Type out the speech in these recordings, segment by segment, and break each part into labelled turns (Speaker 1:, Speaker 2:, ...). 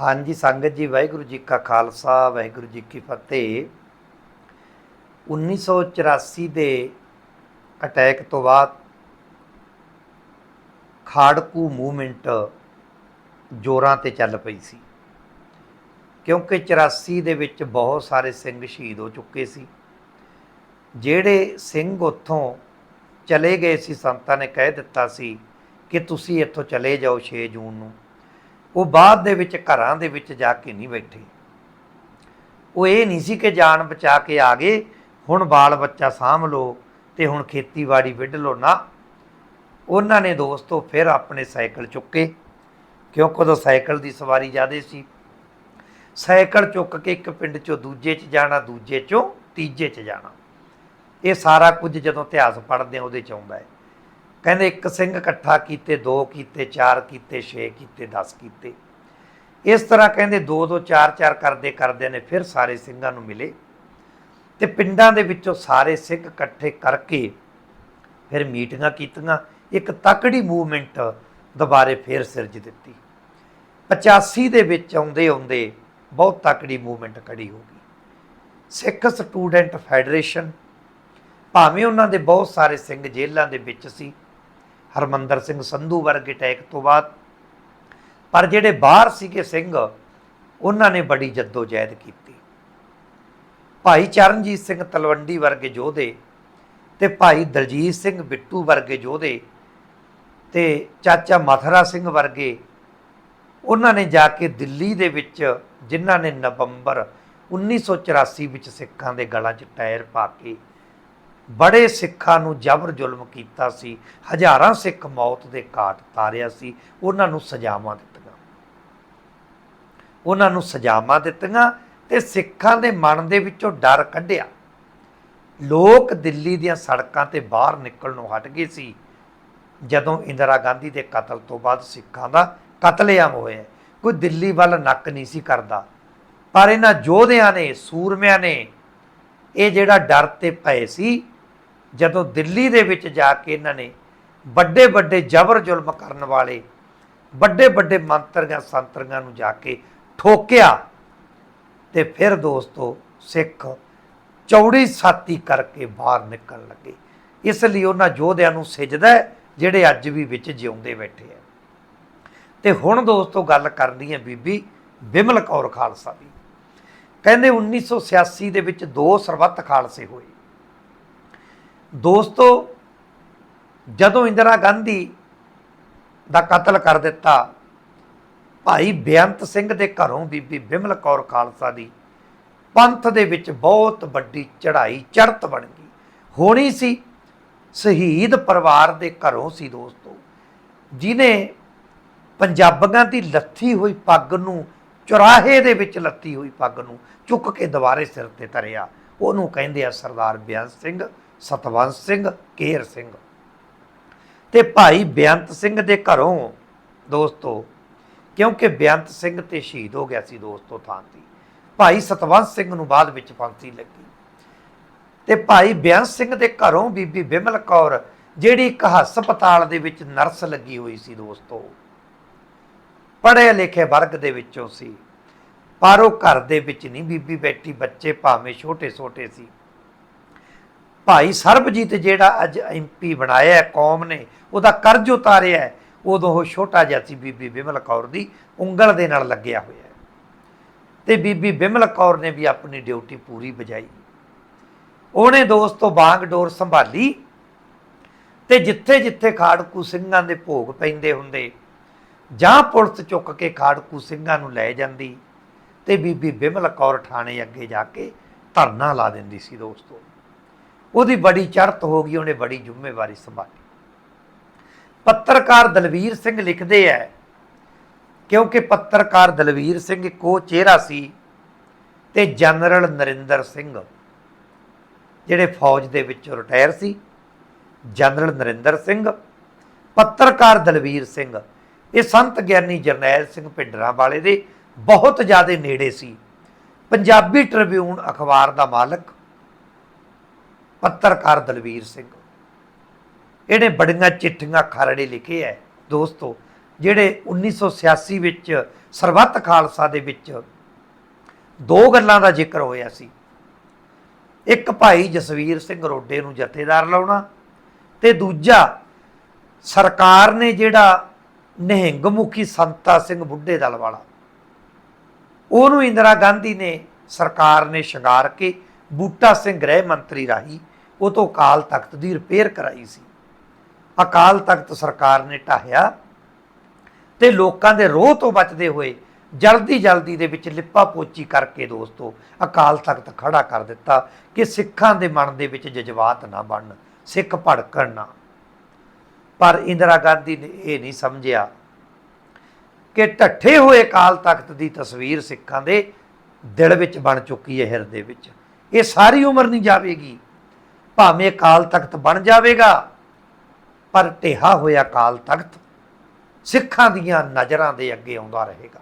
Speaker 1: ਹਾਂਜੀ, ਸੰਗਤ ਜੀ, ਵਾਹਿਗੁਰੂ ਜੀ ਕਾ ਖਾਲਸਾ, ਵਾਹਿਗੁਰੂ ਜੀ ਕੀ ਫਤਿਹ। 1984 ਦੇ ਅਟੈਕ ਤੋਂ ਬਾਅਦ ਖਾੜਕੂ ਮੂਵਮੈਂਟ ਜੋਰਾਂ ਤੇ ਚੱਲ ਪਈ ਸੀ। ਕਿਉਂਕਿ 84 ਦੇ ਵਿੱਚ ਬਹੁਤ ਸਾਰੇ ਸਿੰਘ ਸ਼ਹੀਦ ਹੋ ਚੁੱਕੇ ਸੀ। ਜਿਹੜੇ ਸਿੰਘ ਉੱਥੋਂ ਚਲੇ ਗਏ ਸੀ, ਸੰਤਾਂ ਨੇ ਕਹਿ ਦਿੱਤਾ ਸੀ ਕਿ ਤੁਸੀਂ ਇੱਥੋਂ ਚਲੇ ਜਾਓ 6 ਜੂਨ ਨੂੰ। ਉਹ ਬਾਅਦ ਦੇ ਵਿੱਚ ਘਰਾਂ ਦੇ ਵਿੱਚ ਜਾ ਕੇ ਨਹੀਂ ਬੈਠੇ। ਉਹ ਇਹ ਨਹੀਂ ਸੀ ਕਿ ਜਾਨ ਬਚਾ ਕੇ ਆ ਗਏ, ਹੁਣ ਬਾਲ ਬੱਚਾ ਸਾਂਭ ਲਓ ਤੇ ਹੁਣ ਖੇਤੀਬਾੜੀ ਵਿੱਢ ਲਓ। ਨਾ, ਉਹਨਾਂ ਨੇ ਦੋਸਤੋ ਫਿਰ ਆਪਣੇ ਸਾਈਕਲ ਚੁੱਕੇ ਕਿਉਂਕਿ ਉਦੋਂ ਸਾਈਕਲ ਦੀ ਸਵਾਰੀ ਜ਼ਿਆਦੇ ਸੀ। ਸਾਈਕਲ ਚੁੱਕ ਕੇ ਇੱਕ ਪਿੰਡ ਚੋਂ ਦੂਜੇ 'ਚ ਜਾਣਾ, ਦੂਜੇ 'ਚੋਂ ਤੀਜੇ 'ਚ ਜਾਣਾ। ਇਹ ਸਾਰਾ ਕੁਝ ਜਦੋਂ ਇਤਿਹਾਸ ਪੜ੍ਹਦੇ ਆ ਉਹਦੇ 'ਚ ਆਉਂਦਾ ਹੈ। ਕਹਿੰਦੇ ਇੱਕ ਸਿੰਘ ਇਕੱਠਾ ਕੀਤੇ, ਦੋ ਕੀਤੇ, ਚਾਰ ਕੀਤੇ, ਛੇ ਕੀਤੇ 10 ਕੀਤੇ। ਇਸ ਤਰ੍ਹਾਂ ਕਹਿੰਦੇ ਦੋ ਦੋ, ਚਾਰ ਚਾਰ ਕਰਦੇ ਕਰਦੇ ਨੇ, ਫਿਰ ਸਾਰੇ ਸਿੰਘਾਂ ਨੂੰ ਮਿਲੇ। ਤੇ ਪਿੰਡਾਂ ਦੇ ਵਿੱਚੋਂ ਸਾਰੇ ਸਿੰਘ ਇਕੱਠੇ ਕਰਕੇ ਫਿਰ ਮੀਟਿੰਗਾਂ ਕੀਤੀਆਂ। ਇੱਕ ਤਕੜੀ ਮੂਵਮੈਂਟ ਦੁਬਾਰੇ ਫੇਰ ਸਿਰਜ ਦਿੱਤੀ। 85 ਦੇ ਵਿੱਚ ਆਉਂਦੇ ਆਉਂਦੇ ਬਹੁਤ ਤਕੜੀ ਮੂਵਮੈਂਟ ਖੜੀ ਹੋ ਗਈ। ਸਿੱਖ ਸਟੂਡੈਂਟ ਫੈਡਰੇਸ਼ਨ, ਭਾਵੇਂ ਉਹਨਾਂ ਦੇ ਬਹੁਤ ਸਾਰੇ ਸਿੰਘ ਜੇਲ੍ਹਾਂ ਦੇ ਵਿੱਚ ਸੀ ਹਰਮੰਦਰ ਸਿੰਘ ਸੰਧੂ ਵਰਗੇ ਅਟੈਕ ਤੋਂ ਬਾਅਦ। ਪਰ ਜਿਹੜੇ ਬਾਹਰ ਸੀਗੇ ਸਿੰਘ, ਉਹਨਾਂ ਨੇ ਬੜੀ ਜਹਿਦ ਕੀਤੀ। ਭਾਈ ਚਰਨਜੀਤ ਸਿੰਘ ਤਲਵੰਡੀ ਵਰਗੇ ਯੋਧੇ ਤੇ ਭਾਈ ਦਲਜੀਤ ਸਿੰਘ ਬਿੱਟੂ ਵਰਗੇ ਯੋਧੇ ਤੇ ਚਾਚਾ ਮਥਰਾ ਸਿੰਘ ਵਰਗੇ, ਉਹਨਾਂ ਨੇ ਜਾ ਕੇ ਦਿੱਲੀ ਦੇ ਵਿੱਚ, ਜਿਨ੍ਹਾਂ ਨੇ ਨਵੰਬਰ 1984 ਵਿੱਚ ਸਿੱਖਾਂ ਦੇ ਗਲਾਂ 'ਚ ਟਾਇਰ ਪਾ ਕੇ ਬੜੇ ਸਿੱਖਾਂ ਨੂੰ ਜ਼ਬਰ ਜ਼ੁਲਮ ਕੀਤਾ ਸੀ, ਹਜ਼ਾਰਾਂ ਸਿੱਖ ਮੌਤ ਦੇ ਘਾਟ ਤਾਰਿਆ ਸੀ, ਉਹਨਾਂ ਨੂੰ ਸਜ਼ਾਵਾਂ ਦਿੱਤੀਆਂ। ਉਹਨਾਂ ਨੂੰ ਸਜ਼ਾਵਾਂ ਦਿੱਤੀਆਂ ਤੇ ਸਿੱਖਾਂ ਦੇ ਮਨ ਦੇ ਵਿੱਚੋਂ ਡਰ ਕੱਢਿਆ। ਲੋਕ ਦਿੱਲੀ ਦੀਆਂ ਸੜਕਾਂ ਤੇ ਬਾਹਰ ਨਿਕਲਣ ਨੂੰ ਹਟ ਗਏ ਸੀ। ਜਦੋਂ ਇੰਦਰਾ ਗਾਂਧੀ ਦੇ ਕਤਲ ਤੋਂ ਬਾਅਦ ਸਿੱਖਾਂ ਦਾ ਕਤਲੇਆਮ ਹੋਇਆ, ਕੋਈ ਦਿੱਲੀ ਵੱਲ ਨੱਕ ਨਹੀਂ ਸੀ ਕਰਦਾ। ਪਰ ਇਹਨਾਂ ਯੋਧਿਆਂ ਨੇ, ਸੂਰਮਿਆਂ ਨੇ ਇਹ ਜਿਹੜਾ ਡਰ ਤੇ ਪਏ ਸੀ ਜਦੋਂ ਦਿੱਲੀ ਦੇ ਵਿੱਚ ਜਾ ਕੇ ਇਹਨਾਂ ਨੇ ਵੱਡੇ ਵੱਡੇ ਜ਼ਬਰ ਜ਼ੁਲਮ ਕਰਨ ਵਾਲੇ, ਵੱਡੇ ਵੱਡੇ ਮੰਤਰੀਆਂ ਸੰਤਰੀਆਂ ਨੂੰ ਜਾ ਕੇ ਠੋਕਿਆ ਤੇ ਫਿਰ ਦੋਸਤੋ ਸਿੱਖ ਚੌੜੀ ਸਾਤੀ ਕਰਕੇ ਬਾਹਰ ਨਿਕਲਣ ਲੱਗੇ। ਇਸ ਲਈ ਉਹਨਾਂ ਯੋਧਿਆਂ ਨੂੰ ਸਿਜਦਾ ਜਿਹੜੇ ਅੱਜ ਵੀ ਵਿੱਚ ਜਿਉਂਦੇ ਬੈਠੇ ਆ ਤੇ ਹੁਣ ਦੋਸਤੋ ਗੱਲ ਕਰਨੀ ਹੈ ਬੀਬੀ ਬਿਮਲ ਕੌਰ ਖਾਲਸਾ ਦੀ। ਕਹਿੰਦੇ 1986 ਦੇ ਵਿੱਚ ਦੋ ਸਰਬੱਤ ਖਾਲਸੇ ਹੋਏ। ਦੋਸਤੋ, ਜਦੋਂ ਇੰਦਰਾ ਗਾਂਧੀ ਦਾ ਕਤਲ ਕਰ ਦਿੱਤਾ, ਭਾਈ ਬੇਅੰਤ ਸਿੰਘ ਦੇ ਘਰੋਂ ਬੀਬੀ ਬਿਮਲ ਕੌਰ ਖਾਲਸਾ ਦੀ ਪੰਥ ਦੇ ਵਿੱਚ ਬਹੁਤ ਵੱਡੀ ਚੜ੍ਹਾਈ ਚੜਤ ਬਣ ਗਈ। ਹੋਣੀ ਸੀ, ਸ਼ਹੀਦ ਪਰਿਵਾਰ ਦੇ ਘਰੋਂ ਸੀ ਦੋਸਤੋ ਜਿਨੇ ਪੰਜਾਬੀਆਂ ਦੀ ਲੱਥੀ ਹੋਈ ਪੱਗ ਨੂੰ, ਚੁਰਾਹੇ ਦੇ ਵਿੱਚ ਲੱਤੀ ਹੋਈ ਪੱਗ ਨੂੰ ਚੁੱਕ ਕੇ ਦੁਬਾਰੇ ਸਿਰ ਤੇ ਧਰਿਆ। ਉਹਨੂੰ ਕਹਿੰਦੇ ਆ ਸਰਦਾਰ ਬਿਆਨ ਸਿੰਘ ਸਤਵੰਤ ਸਿੰਘ, ਕੇਰ ਸਿੰਘ। ਤੇ ਭਾਈ ਬੇਅੰਤ ਸਿੰਘ ਦੇ ਘਰੋਂ, ਦੋਸਤੋ, ਕਿਉਂਕਿ ਬੇਅੰਤ ਸਿੰਘ ਤੇ ਸ਼ਹੀਦ ਹੋ ਗਿਆ ਸੀ ਦੋਸਤੋ ਥਾਂ ਤੇ, ਭਾਈ ਸਤਵੰਤ ਸਿੰਘ ਨੂੰ ਬਾਅਦ ਵਿੱਚ ਫਾਂਸੀ ਲੱਗੀ। ਤੇ ਭਾਈ ਬੇਅੰਤ ਸਿੰਘ ਦੇ ਘਰੋਂ ਬੀਬੀ ਬਿਮਲ ਕੌਰ, ਜਿਹੜੀ ਇੱਕ ਹਸਪਤਾਲ ਦੇ ਵਿੱਚ ਨਰਸ ਲੱਗੀ ਹੋਈ ਸੀ ਦੋਸਤੋ, ਪੜ੍ਹੇ ਲਿਖੇ ਵਰਗ ਦੇ ਵਿੱਚੋਂ ਸੀ। ਪਰ ਉਹ ਘਰ ਦੇ ਵਿੱਚ ਨਹੀਂ ਬੀਬੀ ਬੈਠੀ, ਬੱਚੇ ਭਾਵੇਂ ਛੋਟੇ ਛੋਟੇ ਸੀ। ਭਾਈ ਸਰਬਜੀਤ ਜਿਹੜਾ ਅੱਜ ਐਮਪੀ ਬਣਾਇਆ ਕੌਮ ਨੇ, ਉਹਦਾ ਕਰਜ਼ ਉਤਾਰਿਆ ਹੈ। ਉਦੋਂ ਉਹ ਛੋਟਾ ਜਿਹਾ ਸੀ ਬੀਬੀ ਬਿਮਲ ਕੌਰ ਦੀ, ਉਂਗਲ ਦੇ ਨਾਲ ਲੱਗਿਆ ਹੋਇਆ ਹੈ। ਤੇ ਬੀਬੀ ਬਿਮਲ ਕੌਰ ਨੇ ਵੀ ਆਪਣੀ ਡਿਊਟੀ ਪੂਰੀ ਬਜਾਈ ਉਹਨੇ ਦੋਸਤੋ ਬਾਗ ਡੋਰ ਸੰਭਾਲੀ ਤੇ ਜਿੱਥੇ ਜਿੱਥੇ ਖਾੜਕੂ ਸਿੰਘਾਂ ਦੇ ਭੋਗ ਪੈਂਦੇ ਹੁੰਦੇ, ਜਾਂ ਪੁਲਿਸ ਚੁੱਕ ਕੇ ਖਾੜਕੂ ਸਿੰਘਾਂ ਨੂੰ ਲੈ ਜਾਂਦੀ ਤੇ ਬੀਬੀ ਬਿਮਲ ਕੌਰ ਥਾਣੇ ਅੱਗੇ ਜਾ ਕੇ ਧਰਨਾ ਲਾ ਦਿੰਦੀ ਸੀ ਦੋਸਤੋ। ਉਹਦੀ ਬੜੀ ਚੜ੍ਹਤ ਹੋ ਗਈ, ਉਹਨੇ ਬੜੀ ਜ਼ਿੰਮੇਵਾਰੀ ਸੰਭਾਲੀ। ਪੱਤਰਕਾਰ ਦਲਵੀਰ ਸਿੰਘ ਲਿਖਦੇ ਐ, ਕਿਉਂਕਿ ਪੱਤਰਕਾਰ ਦਲਵੀਰ ਸਿੰਘ ਇੱਕ ਉਹ ਚਿਹਰਾ ਸੀ ਤੇ ਜਨਰਲ ਨਰਿੰਦਰ ਸਿੰਘ, ਜਿਹੜੇ ਫੌਜ ਦੇ ਵਿੱਚੋਂ ਰਿਟਾਇਰ ਸੀ। ਜਨਰਲ ਨਰਿੰਦਰ ਸਿੰਘ, ਪੱਤਰਕਾਰ ਦਲਵੀਰ ਸਿੰਘ, ਇਹ ਸੰਤ ਗਿਆਨੀ ਜਰਨੈਲ ਸਿੰਘ ਭਿੰਡਰਾਂ ਵਾਲੇ ਦੇ ਬਹੁਤ ਜ਼ਿਆਦਾ ਨੇੜੇ ਸੀ। ਪੰਜਾਬੀ ਟ੍ਰਿਬਿਊਨ ਅਖਬਾਰ ਦਾ ਮਾਲਕ ਪੱਤਰਕਾਰ ਦਲਵੀਰ ਸਿੰਘ। ਇਹਨੇ ਬੜੀਆਂ ਚਿੱਠੀਆਂ ਖਰੜੇ ਲਿਖੇ ਐ। ਦੋਸਤੋ, ਜਿਹੜੇ 1986 ਵਿੱਚ ਸਰਬੱਤ ਖਾਲਸਾ ਦੇ ਵਿੱਚ ਦੋ ਗੱਲਾਂ ਦਾ ਜ਼ਿਕਰ ਹੋਇਆ ਸੀ। ਇੱਕ ਭਾਈ ਜਸਵੀਰ ਸਿੰਘ ਰੋਡੇ ਨੂੰ ਜਥੇਦਾਰ ਲਾਉਣਾ ਤੇ ਦੂਜਾ ਸਰਕਾਰ ਨੇ ਜਿਹੜਾ ਨਿਹੰਗ ਮੁਖੀ ਸੰਤਾ ਸਿੰਘ ਬੁੱਢੇ ਦਲ ਵਾਲਾ, ਉਹਨੂੰ ਇੰਦਰਾ ਗਾਂਧੀ ਨੇ ਸਰਕਾਰ ਨੇ ਸ਼ਿੰਗਾਰ ਕੇ ਬੂਟਾ ਸਿੰਘ ਗ੍ਰਹਿ ਮੰਤਰੀ ਰਾਹੀਂ, ਉਹ ਤੋਂ ਅਕਾਲ ਤਖਤ ਦੀ ਰਿਪੇਅਰ ਕਰਾਈ ਸੀ। ਅਕਾਲ ਤਖਤ ਸਰਕਾਰ ਨੇ ਢਾਹਿਆ ਤੇ ਲੋਕਾਂ ਦੇ ਰੋਹ ਤੋਂ ਬਚਦੇ ਹੋਏ ਜਲਦੀ ਜਲਦੀ ਦੇ ਵਿੱਚ ਲਿਪਾ ਪੋਚੀ ਕਰਕੇ ਦੋਸਤੋ ਅਕਾਲ ਤਖਤ ਖੜਾ ਕਰ ਦਿੱਤਾ ਕਿ ਸਿੱਖਾਂ ਦੇ ਮਨ ਦੇ ਵਿੱਚ ਜਜ਼ਬਾਤ ਨਾ ਬਣਨ, ਸਿੱਖ ਭੜਕਣ ਨਾ। ਪਰ ਇੰਦਰਾ ਗਾਂਧੀ ਨੇ ਇਹ ਨਹੀਂ ਸਮਝਿਆ ਕਿ ਢੱਠੇ ਹੋਏ ਅਕਾਲ ਤਖਤ ਦੀ ਤਸਵੀਰ ਸਿੱਖਾਂ ਦੇ ਦਿਲ ਵਿੱਚ ਬਣ ਚੁੱਕੀ ਹੈ ਹਿਰਦੇ ਵਿੱਚ। ਇਹ ਸਾਰੀ ਉਮਰ ਨਹੀਂ ਜਾਵੇਗੀ। ਭਾਵੇਂ ਕਾਲ ਤਖਤ ਬਣ ਜਾਵੇਗਾ ਪਰ ਢੇਹਾ ਹੋਇਆ ਕਾਲ ਤਖਤ ਸਿੱਖਾਂ ਦੀਆਂ ਨਜ਼ਰਾਂ ਦੇ ਅੱਗੇ ਆਉਂਦਾ ਰਹੇਗਾ।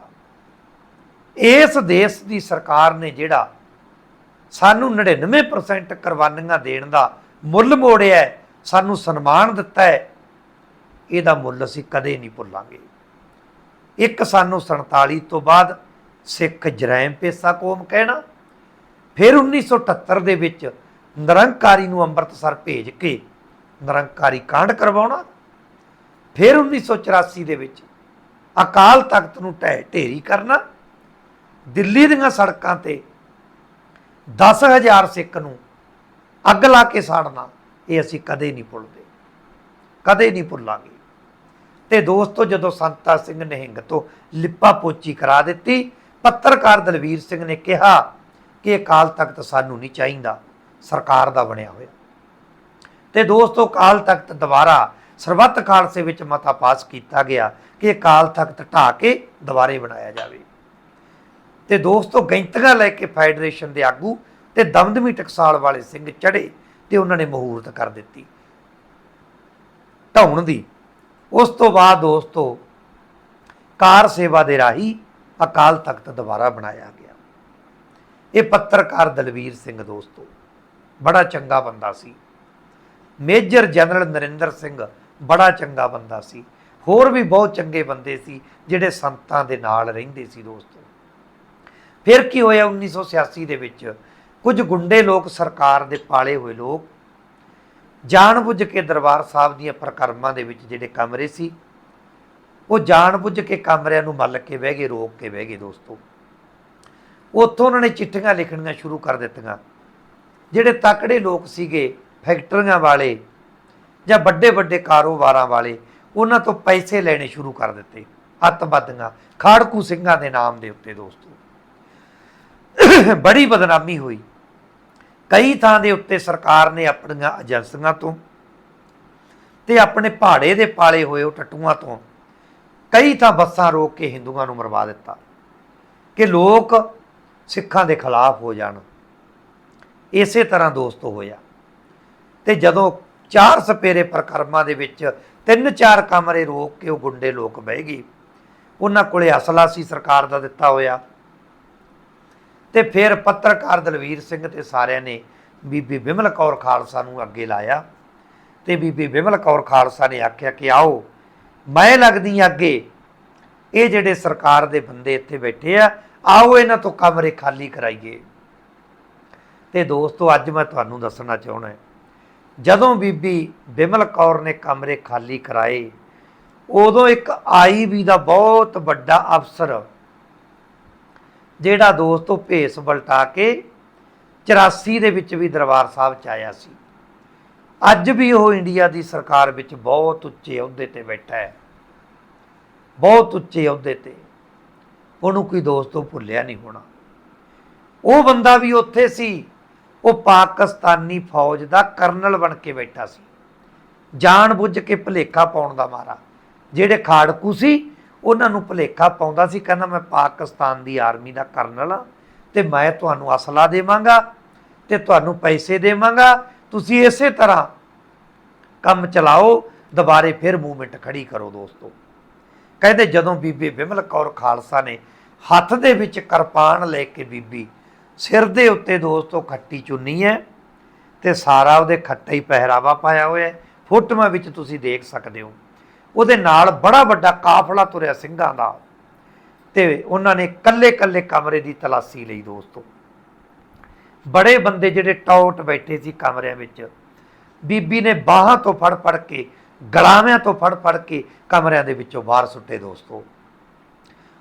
Speaker 1: ਇਸ ਦੇਸ਼ ਦੀ ਸਰਕਾਰ ਨੇ ਜਿਹੜਾ ਸਾਨੂੰ 99% ਕੁਰਬਾਨੀਆਂ ਦੇਣ ਦਾ ਮੁੱਲ ਮੋੜਿਆ ਹੈ, ਸਾਨੂੰ ਸਨਮਾਨ ਦਿੱਤਾ ਹੈ ਇਹਦਾ ਮੁੱਲ ਅਸੀਂ ਕਦੇ ਨਹੀਂ ਭੁੱਲਾਂਗੇ। ਇੱਕ ਸਾਨੂੰ 47 ਤੋਂ ਬਾਅਦ ਸਿੱਖ ਜਰਾਇਮ ਪੇਸਾ ਕੌਮ ਕਹਿਣਾ ਫਿਰ 1978 ਦੇ ਵਿੱਚ ਨਿਰੰਕਾਰੀ ਨੂੰ ਅੰਮ੍ਰਿਤਸਰ ਭੇਜ ਕੇ ਨਿਰੰਕਾਰੀ ਕਾਂਡ ਕਰਵਾਉਣਾ, ਫਿਰ 1984 ਦੇ ਵਿੱਚ ਅਕਾਲ ਤਖਤ ਨੂੰ ਢਹਿ ਢੇਰੀ ਕਰਨਾ, ਦਿੱਲੀ ਦੀਆਂ ਸੜਕਾਂ ਤੇ 10000 ਸਿੱਖ ਨੂੰ ਅੱਗ ਲਾ ਕੇ ਸਾੜਨਾ, ਇਹ ਅਸੀਂ ਕਦੇ ਨਹੀਂ ਭੁੱਲਦੇ, ਕਦੇ ਨਹੀਂ ਭੁੱਲਾਂਗੇ। ਤੇ ਦੋਸਤੋ, ਜਦੋਂ ਸੰਤਾ ਸਿੰਘ ਨਹਿੰਗ ਤੋਂ ਲਿਪਾ ਪੋਚੀ ਕਰਾ ਦਿੱਤੀ, ਪੱਤਰਕਾਰ ਦਲਵੀਰ ਸਿੰਘ ਨੇ ਕਿਹਾ ਕਿ ਅਕਾਲ ਤਖਤ ਸਾਨੂੰ ਨਹੀਂ ਚਾਹੀਦਾ, ਸਰਕਾਰ ਦਾ ਬਣਿਆ ਹੋਇਆ। ਤੇ ਦੋਸਤੋ, ਅਕਾਲ ਤਖਤ ਦੁਬਾਰਾ ਸਰਬੱਤ ਖਾਲਸੇ ਵਿੱਚ ਮਤਾ ਪਾਸ ਕੀਤਾ ਗਿਆ ਕਿ ਅਕਾਲ ਤਖਤ ਢਾ ਕੇ ਦੁਬਾਰੇ ਬਣਾਇਆ ਜਾਵੇ। ਤੇ ਦੋਸਤੋ ਗੈਂਤੀਆਂ ਲੈ ਕੇ ਫੈਡਰੇਸ਼ਨ ਦੇ ਆਗੂ ਤੇ ਦਮਦਮੀ ਟਕਸਾਲ ਵਾਲੇ ਸਿੰਘ ਚੜੇ ਤੇ ਉਹਨਾਂ ਨੇ ਮਹੂਰਤ ਕਰ ਦਿੱਤੀ। ਢਾਉਣ ਦੀ। ਉਸ ਤੋਂ ਬਾਅਦ ਦੋਸਤੋ, ਕਾਰ ਸੇਵਾ ਦੇ ਰਾਹੀਂ ਅਕਾਲ ਤਖਤ ਦੁਬਾਰਾ ਬਣਾਇਆ ਗਿਆ। ਇਹ ਪੱਤਰਕਾਰ ਦਲਵੀਰ ਸਿੰਘ ਦੋਸਤੋ, ਬੜਾ ਚੰਗਾ ਬੰਦਾ ਸੀ। ਮੇਜਰ ਜਨਰਲ ਨਰਿੰਦਰ ਸਿੰਘ ਬੜਾ ਚੰਗਾ ਬੰਦਾ ਸੀ। ਹੋਰ ਵੀ ਬਹੁਤ ਚੰਗੇ ਬੰਦੇ ਸੀ, ਜਿਹੜੇ ਸੰਤਾਂ ਦੇ ਨਾਲ ਰਹਿੰਦੇ ਸੀ ਦੋਸਤੋ। ਫਿਰ ਕੀ ਹੋਇਆ 1986 ਦੇ ਵਿੱਚ? ਕੁਝ ਗੁੰਡੇ ਲੋਕ ਸਰਕਾਰ ਦੇ ਪਾਲੇ ਹੋਏ ਲੋਕ ਜਾਣਬੁੱਝ ਕੇ ਦਰਬਾਰ ਸਾਹਿਬ ਦੀਆਂ ਪ੍ਰਕਰਮਾਂ ਦੇ ਵਿੱਚ ਜਿਹੜੇ ਕਮਰੇ ਸੀ, ਉਹ ਜਾਣਬੁੱਝ ਕੇ ਕਮਰਿਆਂ ਨੂੰ ਮੱਲ ਕੇ ਬਹਿ ਗਏ, ਰੋਕ ਕੇ ਬਹਿ ਗਏ ਦੋਸਤੋ। ਉੱਥੋਂ ਉਹਨਾਂ ਨੇ ਚਿੱਠੀਆਂ ਲਿਖਣੀਆਂ ਸ਼ੁਰੂ ਕਰ ਦਿੱਤੀਆਂ। ਜਿਹੜੇ ਤਕੜੇ ਲੋਕ ਸੀਗੇ, ਫੈਕਟਰੀਆਂ ਵਾਲੇ ਜਾਂ ਵੱਡੇ ਵੱਡੇ ਕਾਰੋਬਾਰਾਂ ਵਾਲੇ, ਉਹਨਾਂ ਤੋਂ ਪੈਸੇ ਲੈਣੇ ਸ਼ੁਰੂ ਕਰ ਦਿੱਤੇ ਅੱਤਵਾਦੀਆਂ ਖਾੜਕੂ ਸਿੰਘਾਂ ਦੇ ਨਾਮ ਦੇ ਉੱਤੇ ਦੋਸਤੋ। ਬੜੀ ਬਦਨਾਮੀ ਹੋਈ। ਕਈ ਥਾਂ ਦੇ ਉੱਤੇ ਸਰਕਾਰ ਨੇ ਆਪਣੀਆਂ ਏਜੰਸੀਆਂ ਤੋਂ ਤੇ ਆਪਣੇ ਪਹਾੜੇ ਦੇ ਪਾਲੇ ਹੋਏ ਉਹ ਟੱਟੂਆਂ ਤੋਂ ਕਈ ਥਾਂ ਬੱਸਾਂ ਰੋਕ ਕੇ ਹਿੰਦੂਆਂ ਨੂੰ ਮਰਵਾ ਦਿੱਤਾ ਕਿ ਲੋਕ ਸਿੱਖਾਂ ਦੇ ਖਿਲਾਫ ਹੋ ਜਾਣ। ਇਸੇ ਤਰ੍ਹਾਂ ਦੋਸਤੋ ਹੋਇਆ। ਤੇ ਜਦੋਂ ਚਾਰ ਸਪੇਰੇ ਪ੍ਰਕਰਮਾਂ ਦੇ ਵਿੱਚ ਤਿੰਨ ਚਾਰ ਕਮਰੇ ਰੋਕ ਕੇ ਉਹ ਗੁੰਡੇ ਲੋਕ ਬਹਿ ਗਏ। ਉਹਨਾਂ ਕੋਲੇ ਅਸਲਾ ਸੀ, ਸਰਕਾਰ ਦਾ ਦਿੱਤਾ ਹੋਇਆ। ਤੇ ਫਿਰ ਪੱਤਰਕਾਰ ਦਲਵੀਰ ਸਿੰਘ ਤੇ ਸਾਰਿਆਂ ਨੇ ਬੀਬੀ ਬਿਮਲ ਕੌਰ ਖਾਲਸਾ ਨੂੰ ਅੱਗੇ ਲਾਇਆ। ਤੇ ਬੀਬੀ ਬਿਮਲ ਕੌਰ ਖਾਲਸਾ ਨੇ ਆਖਿਆ ਕਿ ਆਓ, ਮੈਂ ਲੱਗਦੀ ਹਾਂ ਅੱਗੇ। ਇਹ ਜਿਹੜੇ ਸਰਕਾਰ ਦੇ ਬੰਦੇ ਇੱਥੇ ਬੈਠੇ ਆ ਆਓ ਇਹਨਾਂ ਤੋਂ ਕਮਰੇ ਖਾਲੀ ਕਰਾਈਏ। ਤੇ ਦੋਸਤੋ, ਅੱਜ ਮੈਂ ਤੁਹਾਨੂੰ ਦੱਸਣਾ ਚਾਹੁੰਦਾ ਜਦੋਂ ਬੀਬੀ ਬਿਮਲ ਕੌਰ ਨੇ ਕਮਰੇ ਖਾਲੀ ਕਰਾਏ, ਉਦੋਂ ਇੱਕ ਆਈਬੀ ਦਾ ਬਹੁਤ ਵੱਡਾ ਅਫਸਰ, ਜਿਹੜਾ ਦੋਸਤੋ ਭੇਸ ਬਲਟਾ ਕੇ 84 ਦੇ ਵਿੱਚ ਵੀ ਦਰਬਾਰ ਸਾਹਿਬ ਚ ਆਇਆ ਸੀ। ਅੱਜ ਵੀ ਉਹ ਇੰਡੀਆ ਦੀ ਸਰਕਾਰ ਵਿੱਚ ਬਹੁਤ ਉੱਚੇ ਅਹੁਦੇ ਤੇ ਬੈਠਾ ਹੈ। ਬਹੁਤ ਉੱਚੇ ਅਹੁਦੇ ਤੇ। ਉਹਨੂੰ ਕੋਈ ਦੋਸਤੋ ਭੁੱਲਿਆ ਨਹੀਂ ਹੋਣਾ। ਉਹ ਬੰਦਾ ਵੀ ਉੱਥੇ ਸੀ, ਉਹ ਪਾਕਿਸਤਾਨੀ ਫੌਜ ਦਾ ਕਰਨਲ ਬਣ ਕੇ ਬੈਠਾ ਸੀ। ਜਾਣ ਬੁੱਝ ਕੇ ਭਲੇਖਾ ਪਾਉਣ ਦਾ ਮਾਰਾ। ਜਿਹੜੇ ਖਾੜਕੂ ਸੀ, ਉਹਨਾਂ ਨੂੰ ਭਲੇਖਾ ਪਾਉਂਦਾ ਸੀ, ਕਹਿੰਦਾ ਮੈਂ ਪਾਕਿਸਤਾਨ ਦੀ ਆਰਮੀ ਦਾ ਕਰਨਲ ਆ ਤੇ ਮੈਂ ਤੁਹਾਨੂੰ ਅਸਲਾ ਦੇਵਾਂਗਾ ਤੇ ਤੁਹਾਨੂੰ ਪੈਸੇ ਦੇਵਾਂਗਾ। ਤੁਸੀਂ ਇਸੇ ਤਰ੍ਹਾਂ ਕੰਮ ਚਲਾਓ, ਦੁਬਾਰੇ ਫਿਰ ਮੂਵਮੈਂਟ ਖੜੀ ਕਰੋ ਦੋਸਤੋ। ਕਹਿੰਦੇ ਜਦੋਂ ਬੀਬੀ ਬਿਮਲ ਕੌਰ ਖਾਲਸਾ ਨੇ ਹੱਥ ਦੇ ਵਿੱਚ ਕਿਰਪਾਨ ਲੈ ਕੇ ਬੀਬੀ ਸਿਰ ਦੇ ਉੱਤੇ ਦੋਸਤੋ ਖੱਟੀ ਚੁੰਨੀ ਹੈ ਤੇ ਸਾਰਾ ਉਹਦੇ ਖੱਟਾ ਹੀ ਪਹਿਰਾਵਾ ਪਾਇਆ ਹੋਇਆ ਹੈ। ਫੋਟੋਆਂ ਵਿੱਚ ਤੁਸੀਂ ਦੇਖ ਸਕਦੇ ਹੋ। ਉਹਦੇ ਨਾਲ ਬੜਾ ਵੱਡਾ ਕਾਫਲਾ ਤੁਰਿਆ ਸਿੰਘਾਂ ਦਾ ਤੇ ਉਹਨਾਂ ਨੇ ਕੱਲੇ ਕੱਲੇ ਕਮਰੇ ਦੀ ਤਲਾਸ਼ੀ ਲਈ ਦੋਸਤੋ। ਬੜੇ ਬੰਦੇ ਜਿਹੜੇ ਟੌਟ ਬੈਠੇ ਸੀ ਕਮਰਿਆਂ ਵਿੱਚ। ਬੀਬੀ ਨੇ ਬਾਹਾਂ ਤੋਂ ਫੜ ਫੜ ਕੇ ਗਲਾਵਿਆਂ ਤੋਂ ਫੜ ਫੜ ਕੇ ਕਮਰਿਆਂ ਦੇ ਵਿੱਚੋਂ ਬਾਹਰ ਸੁੱਟੇ ਦੋਸਤੋ।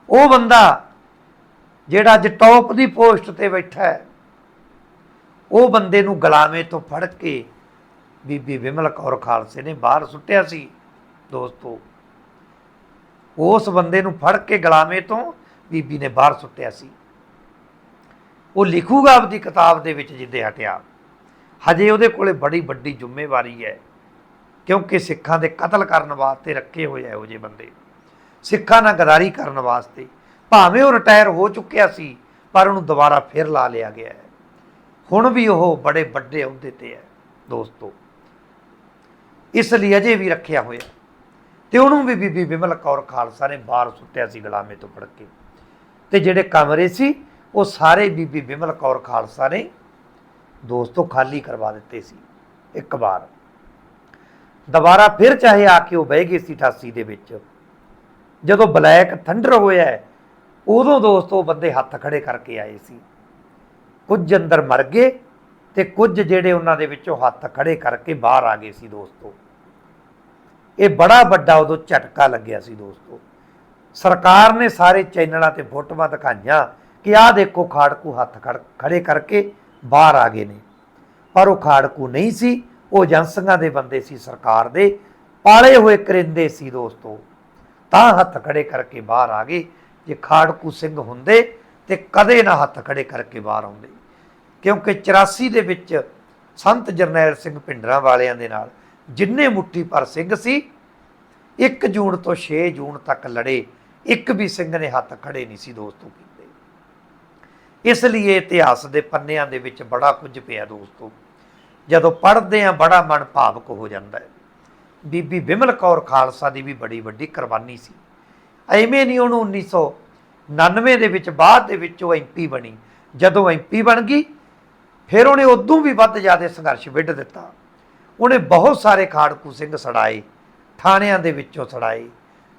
Speaker 1: ਉਹ ਬੰਦਾ ਜਿਹੜਾ ਅੱਜ ਟੌਪ ਦੀ ਪੋਸਟ ਤੇ ਬੈਠਾ ਹੈ, ਉਹ ਬੰਦੇ ਨੂੰ ਗਲਾਵੇਂ ਤੋਂ ਫੜ ਕੇ ਬੀਬੀ ਵਿਮਲ ਕੌਰ ਖਾਲਸੇ ਨੇ ਬਾਹਰ ਸੁੱਟਿਆ ਸੀ, ਦੋਸਤੋ। ਉਸ ਬੰਦੇ ਨੂੰ ਫੜ ਕੇ ਗਲਾਵੇਂ ਤੋਂ ਬੀਬੀ ਨੇ ਬਾਹਰ ਸੁੱਟਿਆ ਸੀ। ਉਹ ਲਿਖੂਗਾ ਆਪਦੀ ਕਿਤਾਬ ਦੇ ਵਿੱਚ ਜਿੱਦੇ ਹਟਿਆ। ਹਜੇ ਉਹਦੇ ਕੋਲੇ ਬੜੀ ਵੱਡੀ ਜ਼ਿੰਮੇਵਾਰੀ ਹੈ। ਕਿਉਂਕਿ ਸਿੱਖਾਂ ਦੇ ਕਤਲ ਕਰਨ ਵਾਸਤੇ ਰੱਖੇ ਹੋਏ ਇਹੋ ਜਿਹੇ ਬੰਦੇ। ਸਿੱਖਾਂ ਨਾਲ ਗਦਾਰੀ ਕਰਨ ਵਾਸਤੇ। ਭਾਵੇਂ ਉਹ ਰਿਟਾਇਰ ਹੋ ਚੁੱਕਿਆ ਸੀ, ਪਰ ਉਹਨੂੰ ਦੁਬਾਰਾ ਫਿਰ ਲਾ ਲਿਆ ਗਿਆ ਹੈ। ਹੁਣ ਵੀ ਉਹ ਬੜੇ ਵੱਡੇ ਅਹੁਦੇ ਤੇ ਹੈ, ਦੋਸਤੋ। ਇਸ ਲਈ ਅਜੇ ਵੀ ਰੱਖਿਆ ਹੋਇਆ। ਤੇ ਉਹਨੂੰ ਵੀ ਬੀਬੀ ਵਿਮਲ ਕੌਰ ਖਾਲਸਾ ਨੇ ਬਾਹਰ ਸੁੱਟਿਆ ਸੀ ਗੁਲਾਮੇ ਤੋਂ ਫੜ ਕੇ। ਤੇ ਜਿਹੜੇ ਕਮਰੇ ਸੀ, ਉਹ ਸਾਰੇ ਬੀਬੀ ਵਿਮਲ ਕੌਰ ਖਾਲਸਾ ਨੇ ਦੋਸਤੋ ਖਾਲੀ ਕਰਵਾ ਦਿੱਤੇ ਸੀ। ਇੱਕ ਵਾਰ। ਦੁਬਾਰਾ ਫਿਰ ਚਾਹੇ ਆ ਕੇ ਉਹ ਬਹਿ ਗਏ ਸੀ 88 ਦੇ ਵਿੱਚ। ਜਦੋਂ ਬਲੈਕ ਥੰਡਰ ਹੋਇਆ, ਉਦੋਂ ਦੋਸਤੋ ਬੰਦੇ ਹੱਥ ਖੜੇ ਕਰਕੇ ਆਏ ਸੀ। ਕੁਝ ਅੰਦਰ ਮਰ ਗਏ ਤੇ ਕੁਝ ਜਿਹੜੇ ਉਹਨਾਂ ਦੇ ਵਿੱਚੋਂ ਹੱਥ ਖੜੇ ਕਰਕੇ ਬਾਹਰ ਆ ਗਏ ਸੀ ਦੋਸਤੋ। ਇਹ ਬੜਾ ਵੱਡਾ ਉਦੋਂ ਝਟਕਾ ਲੱਗਿਆ ਸੀ ਦੋਸਤੋ। ਸਰਕਾਰ ਨੇ ਸਾਰੇ ਚੈਨਲਾਂ ਤੇ ਫੋਟੋਆਂ ਦਿਖਾਈਆਂ ਕਿ ਆਹ ਦੇਖੋ ਖਾੜਕੂ ਹੱਥ ਖੜ- ਖੜੇ ਕਰਕੇ ਬਾਹਰ ਆ ਗਏ ਨੇ। ਪਰ ਉਹ ਖਾੜਕੂ ਨਹੀਂ ਸੀ। ਉਹ ਏਜੰਸੀਆਂ ਦੇ ਬੰਦੇ ਸੀ, ਸਰਕਾਰ ਦੇ, ਪਾਲੇ ਹੋਏ ਕਰਿੰਦੇ ਸੀ ਦੋਸਤੋ। ਤਾਂ ਹੱਥ ਖੜੇ ਕਰਕੇ ਬਾਹਰ ਆ ਗਏ। ਜੇ ਖਾੜਕੂ ਸਿੰਘ ਹੁੰਦੇ ਤੇ ਕਦੇ ਨਾ ਹੱਥ ਖੜੇ ਕਰਕੇ ਬਾਹਰ ਆਉਂਦੇ। ਕਿਉਂਕਿ 84 ਦੇ ਵਿੱਚ ਸੰਤ ਜਰਨੈਲ ਸਿੰਘ ਭਿੰਡਰਾਂ ਵਾਲਿਆਂ ਦੇ ਨਾਲ ਜਿੰਨੇ ਮੁੱਠੀ ਪਰ ਸਿੰਘ ਸੀ 1 ਜੂਨ ਤੋਂ 6 ਜੂਨ ਤੱਕ ਲੜੇ। ਇੱਕ ਵੀ ਸਿੰਘ ਨੇ ਹੱਥ ਖੜੇ ਨਹੀਂ ਸੀ ਦੋਸਤੋ ਕੀਤੇ। ਇਸ ਲਈ ਇਤਿਹਾਸ ਦੇ ਪੰਨਿਆਂ ਦੇ ਵਿੱਚ ਬੜਾ ਕੁਝ ਪਿਆ ਦੋਸਤੋ। ਜਦੋਂ ਪੜ੍ਹਦੇ ਆ ਬੜਾ ਮਨ ਭਾਵਕ ਹੋ ਜਾਂਦਾ ਹੈ। ਬੀਬੀ ਬਿਮਲ ਕੌਰ ਖਾਲਸਾ ਦੀ ਵੀ ਬੜੀ ਵੱਡੀ ਕੁਰਬਾਨੀ ਸੀ। ਐਵੇਂ ਨਹੀਂ ਉਹਨੂੰ 1999 ਦੇ ਵਿੱਚ, ਬਾਅਦ ਦੇ ਵਿੱਚ ਉਹ ਐਮਪੀ ਬਣੀ। ਜਦੋਂ ਐਮਪੀ ਬਣ ਗਈ, ਫਿਰ ਉਹਨੇ ਉਦੋਂ ਵੀ ਵੱਧ ਜ਼ਿਆਦਾ ਸੰਘਰਸ਼ ਵਿੱਢ ਦਿੱਤਾ। ਉਹਨੇ ਬਹੁਤ ਸਾਰੇ ਖਾੜਕੂ ਸਿੰਘ ਸੜਾਏ, ਥਾਣਿਆਂ ਦੇ ਵਿੱਚੋਂ ਸੜਾਏ।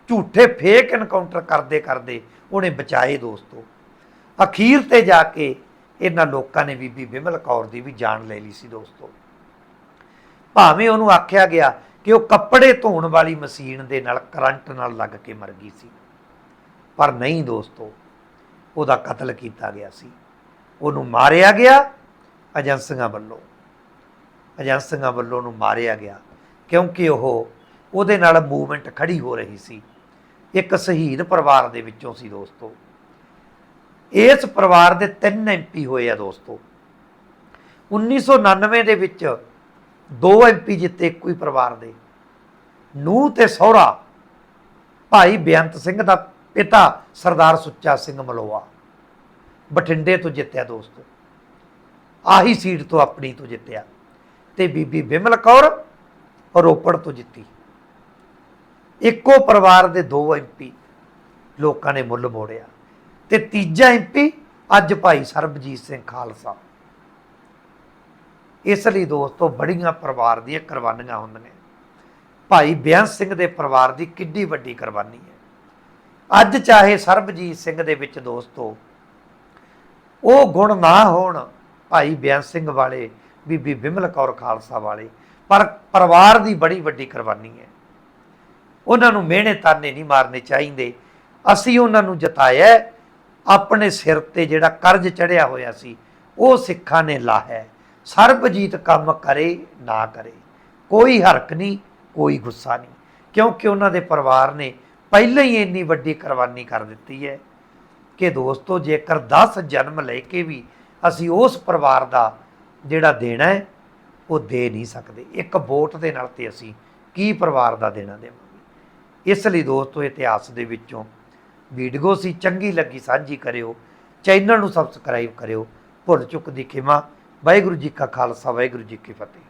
Speaker 1: ਝੂਠੇ ਫੇਕ ਐਨਕਾਊਂਟਰ ਕਰਦੇ ਕਰਦੇ ਉਹਨੇ ਬਚਾਏ ਦੋਸਤੋ। ਅਖੀਰ ਤੇ ਜਾ ਕੇ ਇਹਨਾਂ ਲੋਕਾਂ ਨੇ ਬੀਬੀ ਬਿਮਲ ਕੌਰ ਦੀ ਵੀ ਜਾਨ ਲੈ ਲਈ ਸੀ ਦੋਸਤੋ। ਭਾਵੇਂ ਉਹਨੂੰ ਆਖਿਆ ਗਿਆ ਕਿ ਉਹ ਕੱਪੜੇ ਧੋਣ ਵਾਲੀ ਮਸ਼ੀਨ ਦੇ ਨਾਲ ਕਰੰਟ ਨਾਲ ਲੱਗ ਕੇ ਮਰ ਗਈ ਸੀ। ਪਰ ਨਹੀਂ ਦੋਸਤੋ, ਉਹਦਾ ਕਤਲ ਕੀਤਾ ਗਿਆ ਸੀ। ਉਹਨੂੰ ਮਾਰਿਆ ਗਿਆ ਏਜੰਸੀਆਂ ਵੱਲੋਂ। ਏਜੰਸੀਆਂ ਵੱਲੋਂ ਉਹਨੂੰ ਮਾਰਿਆ ਗਿਆ ਕਿਉਂਕਿ ਉਹ ਉਹਦੇ ਨਾਲ ਮੂਵਮੈਂਟ ਖੜੀ ਹੋ ਰਹੀ ਸੀ। ਇੱਕ ਸ਼ਹੀਦ ਪਰਿਵਾਰ ਦੇ ਵਿੱਚੋਂ ਸੀ ਦੋਸਤੋ। ਇਸ ਪਰਿਵਾਰ ਦੇ ਤਿੰਨ ਐਮਪੀ ਹੋਏ ਆ ਦੋਸਤੋ। 1999 ਦੇ ਵਿੱਚ ਦੋ ਐਮਪੀ ਜਿੱਤੇ ਇੱਕੋ ਹੀ ਪਰਿਵਾਰ ਦੇ। ਨੂੰਹ ਤੇ ਸਹੁਰਾ, ਭਾਈ ਬੇਅੰਤ ਸਿੰਘ ਦਾ ਪਿਤਾ ਸਰਦਾਰ ਸੁੱਚਾ ਸਿੰਘ ਮਲੋਆ। ਬਠਿੰਡੇ ਤੋਂ ਜਿੱਤਿਆ ਦੋਸਤੋ। ਆਹੀ ਸੀਟ ਤੋਂ ਆਪਣੀ ਤੋਂ ਜਿੱਤਿਆ। ਤੇ ਬੀਬੀ ਬਿਮਲ ਕੌਰ ਰੋਪੜ ਤੋਂ ਜਿੱਤੀ। ਇੱਕੋ ਪਰਿਵਾਰ ਦੇ ਦੋ ਐਮਪੀ ਲੋਕਾਂ ਨੇ ਮੁੱਲ ਮੋੜਿਆ। ਤੇ ਤੀਜਾ ਐਮਪੀ ਅੱਜ ਭਾਈ ਸਰਬਜੀਤ ਸਿੰਘ ਖਾਲਸਾ। ਇਸ ਲਈ ਦੋਸਤੋ, ਬੜੀਆਂ ਪਰਿਵਾਰ ਦੀਆਂ ਕੁਰਬਾਨੀਆਂ ਹੁੰਦੀਆਂ ਭਾਈ ਬਿਆਨ ਸਿੰਘ ਦੇ ਪਰਿਵਾਰ ਦੀ ਕਿੱਡੀ ਵੱਡੀ ਕੁਰਬਾਨੀ ਹੈ। ਅੱਜ ਚਾਹੇ ਸਰਬਜੀਤ ਸਿੰਘ ਦੇ ਵਿੱਚ ਦੋਸਤੋ, ਉਹ ਗੁਣ ਨਾ ਹੋਣ ਭਾਈ ਬਿਆਨ ਸਿੰਘ ਵਾਲੇ, ਬੀਬੀ ਬਿਮਲ ਕੌਰ ਖਾਲਸਾ ਵਾਲੇ, ਪਰ ਪਰਿਵਾਰ ਦੀ ਬੜੀ ਵੱਡੀ ਕੁਰਬਾਨੀ ਹੈ। ਉਹਨਾਂ ਨੂੰ ਮਿਹਣੇ ਤਾਨੇ ਨਹੀਂ ਮਾਰਨੇ ਚਾਹੀਦੇ। ਅਸੀਂ ਉਹਨਾਂ ਨੂੰ ਜਤਾਇਆ ਆਪਣੇ ਸਿਰ ਤੇ ਜਿਹੜਾ ਕਰਜ਼ ਚੜਿਆ ਹੋਇਆ ਸੀ, ਉਹ ਸਿੱਖਾਂ ਨੇ ਲਾਹਿਆ ਹੈ। ਸਰਬਜੀਤ ਕੰਮ ਕਰੇ ਨਾ ਕਰੇ। ਕੋਈ ਹਰਕ ਨਹੀਂ, ਕੋਈ ਗੁੱਸਾ ਨਹੀਂ। ਕਿਉਂਕਿ ਉਹਨਾਂ ਦੇ ਪਰਿਵਾਰ ਨੇ ਪਹਿਲਾਂ ਹੀ ਇੰਨੀ ਵੱਡੀ ਕੁਰਬਾਨੀ ਕਰ ਦਿੱਤੀ ਹੈ ਕਿ ਦੋਸਤੋ, ਜੇਕਰ 10 ਜਨਮ ਲੈ ਕੇ ਵੀ ਅਸੀਂ ਉਸ ਪਰਿਵਾਰ ਦਾ ਜਿਹੜਾ ਦੇਣਾ ਹੈ, ਉਹ ਦੇ ਨਹੀਂ ਸਕਦੇ। ਇੱਕ ਵੋਟ ਦੇ ਨਾਲ ਤੇ ਅਸੀਂ ਕੀ ਪਰਿਵਾਰ ਦਾ ਦੇਣਾ ਦੇਵਾਂਗੇ? ਇਸ ਲਈ ਦੋਸਤੋ, ਇਤਿਹਾਸ ਦੇ ਵਿੱਚੋਂ ਵੀਡੀਓ ਸੀ ਚੰਗੀ ਲੱਗੀ, ਸਾਂਝੀ ਕਰਿਓ, ਚੈਨਲ ਨੂੰ ਸਬਸਕ੍ਰਾਈਬ ਕਰਿਓ, ਭੁੱਲ ਚੁੱਕ ਦੀ ਖਿਮਾ। ਵਾਹਿਗੁਰੂ ਜੀ ਕਾ ਖਾਲਸਾ, ਵਾਹਿਗੁਰੂ ਜੀ ਕੀ ਫਤਿਹ।